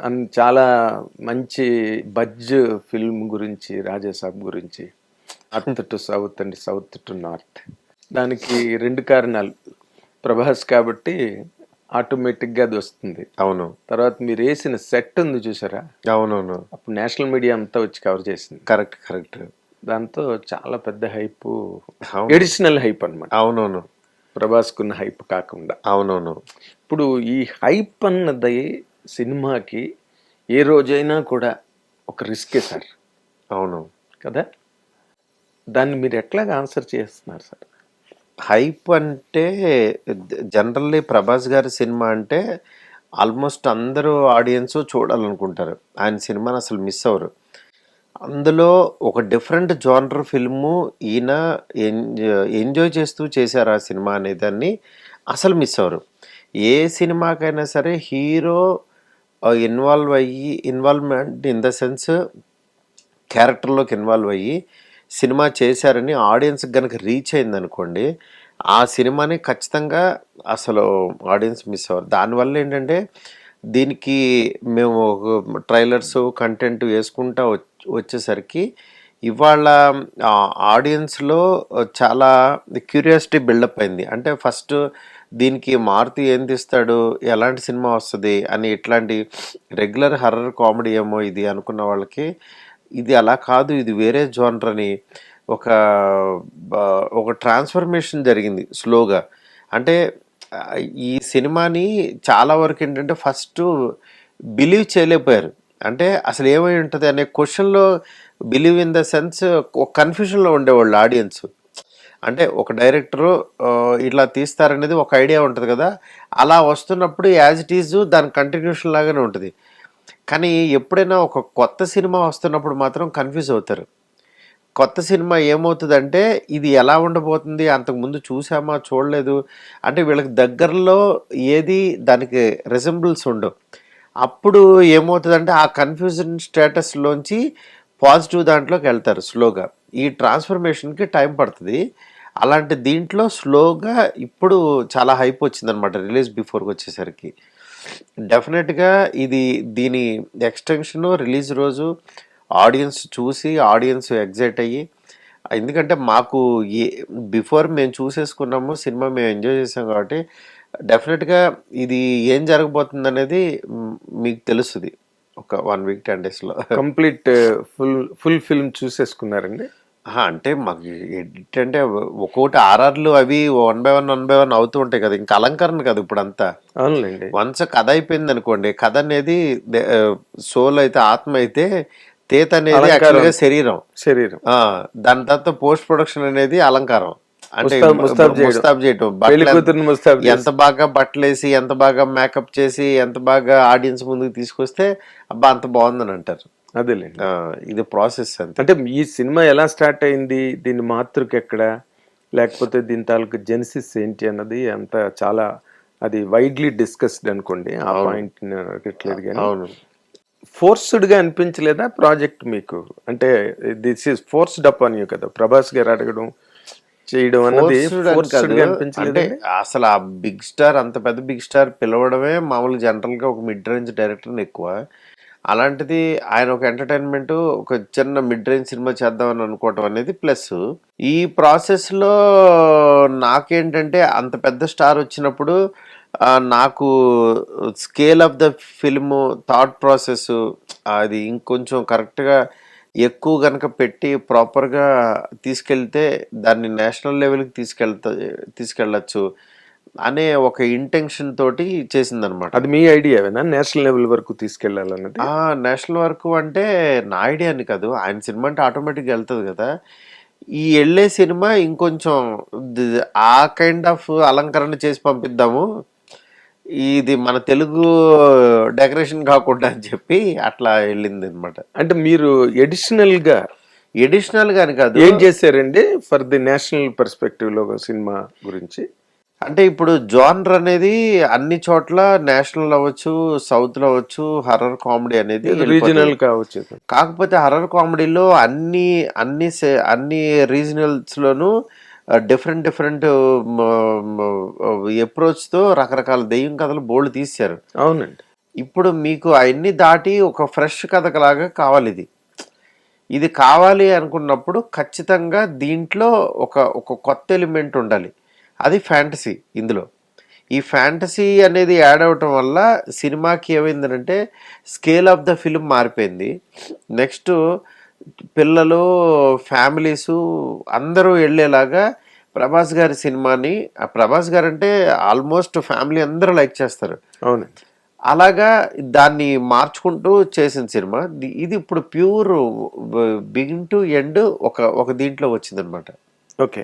అన్ చాలా మంచి buds film గురించి రాజాసాబ్ గురించి. North to south and south to north. దానికి రెండు కారణాలు. ప్రభాస్ కాబట్టి ఆటోమేటిక్గా అది వస్తుంది. అవును. తర్వాత మీరు వేసిన సెట్ ఉంది చూసారా? అవునవును. అప్పుడు నేషనల్ మీడియా అంతా వచ్చి కవర్ చేసింది. Correct correct. దాంతో చాలా పెద్ద హైప్. ఎడిషనల్ హైప్ అన్నమాట. అవునవును. ప్రభాస్కున్న హైప్ కాకుండా. అవునవును. ఇప్పుడు ఈ హైప్ అన్నది సినిమాకి ఏ రోజైనా కూడా ఒక రిస్కే సార్. అవును. కదా? దాన్ని మీరు ఎట్లాగా ఆన్సర్ చేస్తున్నారు సార్? హైప్ అంటే జనరల్లీ ప్రభాస్ గారి సినిమా అంటే ఆల్మోస్ట్ అందరూ ఆడియన్స్ చూడాలనుకుంటారు. ఆయన సినిమాని అసలు మిస్ అవ్వరు. అందులో ఒక డిఫరెంట్ జానర్ ఫిల్ము ఈయన ఎంజాయ్ ఎంజాయ్ చేస్తూ చేశారు ఆ సినిమా అనే దాన్ని అసలు మిస్ అవ్వరు. ఏ సినిమాకైనా సరే హీరో ఇన్వాల్వ్ అయ్యి ఇన్వాల్వ్మెంట్ ఇన్ ద సెన్స్ క్యారెక్టర్లోకి ఇన్వాల్వ్ అయ్యి సినిమా చేశారని ఆడియన్స్ కనుక రీచ్ అయిందనుకోండి ఆ సినిమాని ఖచ్చితంగా అసలు ఆడియన్స్ మిస్ అవ్వరు. దానివల్ల ఏంటంటే దీనికి మేము ట్రైలర్స్ కంటెంట్ వేసుకుంటా వచ్చేసరికి ఇవాళ ఆడియన్స్లో చాలా క్యూరియాసిటీ బిల్డప్ అయింది. అంటే ఫస్ట్ దీనికి మారుతి ఏం తీస్తాడు ఎలాంటి సినిమా వస్తుంది అని ఇట్లాంటి రెగ్యులర్ హర్రర్ కామెడీ ఏమో ఇది అనుకున్న వాళ్ళకి ఇది అలా కాదు ఇది వేరే జోనర్ అని ఒక ఒక ట్రాన్స్ఫర్మేషన్ జరిగింది స్లోగా. అంటే ఈ సినిమాని చాలా వరకు ఏంటంటే ఫస్ట్ బిలీవ్ చేయలేకపోయారు. అంటే అసలు ఏమై ఉంటుంది అనే క్వశ్చన్లో బిలీవ్ ఇన్ ద సెన్స్ ఒక కన్ఫ్యూషన్లో ఉండేవాళ్ళు ఆడియన్స్ అంటే ఒక డైరెక్టరు ఇట్లా తీస్తారనేది ఒక ఐడియా ఉంటుంది కదా. అలా వస్తున్నప్పుడు యాజ్ ఇట్ ఈజ్ దాని కంటిన్యూషన్ లాగానే ఉంటుంది. కానీ ఎప్పుడైనా ఒక కొత్త సినిమా వస్తున్నప్పుడు మాత్రం కన్ఫ్యూజ్ అవుతారు. కొత్త సినిమా ఏమవుతుందంటే ఇది ఎలా ఉండబోతుంది అంతకుముందు చూసామా చూడలేదు? అంటే వీళ్ళకి దగ్గరలో ఏది దానికి రిజంబుల్స్ ఉండవు. అప్పుడు ఏమవుతుందంటే ఆ కన్ఫ్యూజన్ స్టేటస్లోంచి పాజిటివ్ దాంట్లోకి వెళ్తారు స్లోగా. ఈ ట్రాన్స్ఫర్మేషన్కి టైం పడుతుంది. అలాంటి దీంట్లో స్లోగా ఇప్పుడు చాలా హైప్ వచ్చిందనమాట రిలీజ్ బిఫోర్కి వచ్చేసరికి. డెఫినెట్గా ఇది దీని ఎక్స్టెన్షన్ రిలీజ్ రోజు ఆడియన్స్ చూసి ఆడియన్స్ ఎగ్జైట్ అయ్యి ఎందుకంటే మాకు ఏ బిఫోర్ మేము చూసేసుకున్నాము సినిమా మేము ఎంజాయ్ చేసాం కాబట్టి డెఫినెట్గా ఇది ఏం జరగబోతుంది అనేది మీకు తెలుస్తుంది. ఒక వన్ వీక్ టెన్ డేస్లో కంప్లీట్ ఫుల్ ఫుల్ ఫిల్మ్ చూసేసుకున్నారండి? అంటే మాకు ఎడిట్ అంటే ఒక్కొక్కటి ఆర్ఆర్లు అవి one by one one by one అవుతూ ఉంటాయి కదా. ఇంకా అలంకరణ కదా ఇప్పుడు అంతా అవునులేండి. వన్స్ కథ అయిపోయింది అనుకోండి కథ అనేది సోల్ అయితే ఆత్మ అయితే తేత అనేది శరీరం. శరీరం. ఆ, దాని తర్వాత పోస్ట్ ప్రొడక్షన్ అనేది అలంకారం. అంటే ముస్తాబ్- చేయటం. ఎంత బాగా బట్టలేసి ఎంత బాగా మేకప్ చేసి ఎంత బాగా ఆడియన్స్ ముందుకు తీసుకొస్తే అబ్బా అంత బాగుందని అంటారు. అదేలేండి. ఇది ప్రాసెస్ అంతే. అంటే ఈ సినిమా ఎలా స్టార్ట్ అయింది దీని మాతృక ఎక్కడ లేకపోతే దీని తాలూకు జెనిసిస్ ఏంటి అన్నది అంత చాలా అది వైడ్లీ డిస్కస్డ్ అనుకోండి ఆ పాయింట్ అడగట్లేదు కానీ. అవును. ఫోర్స్డ్గా అనిపించలేదా ప్రాజెక్ట్ మీకు? అంటే దిస్ ఇస్ ఫోర్స్డ్ అప్ అని కదా. ప్రభాస్ గారు అడగడం చేయడం అన్నది Forced అని ఫోర్స్డ్ కాదు. గా అంటే అసలు ఆ బిగ్ స్టార్ అంత పెద్ద బిగ్ స్టార్ పిలవడమే మామూలు జనరల్గా ఒక మిడ్ రేంజ్ డైరెక్టర్ ఎక్కువ. అలాంటిది ఆయన ఒక ఎంటర్టైన్మెంట్ ఒక చిన్న మిడ్ రేంజ్ సినిమా చేద్దామని అనుకోవటం అనేది ప్లస్ ఈ ప్రాసెస్లో నాకేంటంటే అంత పెద్ద స్టార్ వచ్చినప్పుడు నాకు scale of the film thought process అది ఇంకొంచెం కరెక్ట్గా ఎక్కువ కనుక పెట్టి ప్రాపర్గా తీసుకెళ్తే దాన్ని నేషనల్ లెవెల్కి తీసుకెళ్తా తీసుకెళ్ళచ్చు అనే ఒక ఇంటెన్షన్ తోటి చేసిందనమాట అది మీ ఐడియావేనా? నేషనల్ లెవెల్ వరకు తీసుకెళ్ళాలన్నది ఆ నేషనల్ వరకు అంటే నా ఐడియా అని కాదు. ఆయన సినిమా అంటే ఆటోమేటిక్గా వెళ్తుంది కదా. ఈ వెళ్ళే సినిమా ఇంకొంచెం ఆ కైండ్ ఆఫ్ అలంకరణ చేసి పంపిద్దాము. ఇది మన తెలుగు డెకరేషన్ కాకుండా అని చెప్పి అట్లా వెళ్ళింది అనమాట అంటే మీరు ఎడిషనల్గా ఎడిషనల్ గాని కాదు. ఏం చేశారండి ఫర్ ది నేషనల్ పర్స్పెక్టివ్లో సినిమా గురించి? అంటే ఇప్పుడు జానర్ అనేది అన్ని చోట్ల నేషనల్ అవ్వచ్చు సౌత్లో అవ్వచ్చు హర్రర్ కామెడీ అనేది. రీజనల్ కావచ్చు. కాకపోతే హర్రర్ కామెడీలో అన్ని అన్ని అన్ని రీజనల్స్ లోను డిఫరెంట్ డిఫరెంట్ అప్రోచ్తో రకరకాల దెయ్యం కథలు బోల్డ్ తీశారు. అవునండి. ఇప్పుడు మీకు అవన్నీ దాటి ఒక ఫ్రెష్ కథకలాగా కావాలి ఇది. ఇది కావాలి అనుకున్నప్పుడు ఖచ్చితంగా దీంట్లో ఒక ఒక కొత్త ఎలిమెంట్ ఉండాలి. అది ఫ్యాంటసీ ఇందులో. ఈ ఫ్యాంటసీ అనేది యాడ్ అవటం వల్ల సినిమాకి ఏమైందంటే స్కేల్ ఆఫ్ ద ఫిల్మ్ మారిపోయింది. నెక్స్ట్ పిల్లలు ఫ్యామిలీసు అందరూ వెళ్ళేలాగా ప్రభాస్ గారి సినిమాని ఆ ప్రభాస్ గారు అంటే ఆల్మోస్ట్ ఫ్యామిలీ అందరూ లైక్ చేస్తారు. అవునండి అలాగా దాన్ని మార్చుకుంటూ చేసిన సినిమా ఇది ఇప్పుడు ప్యూర్ బిగిన్ టు ఎండ్ ఒక ఒక దీంట్లో వచ్చిందనమాట ఓకే.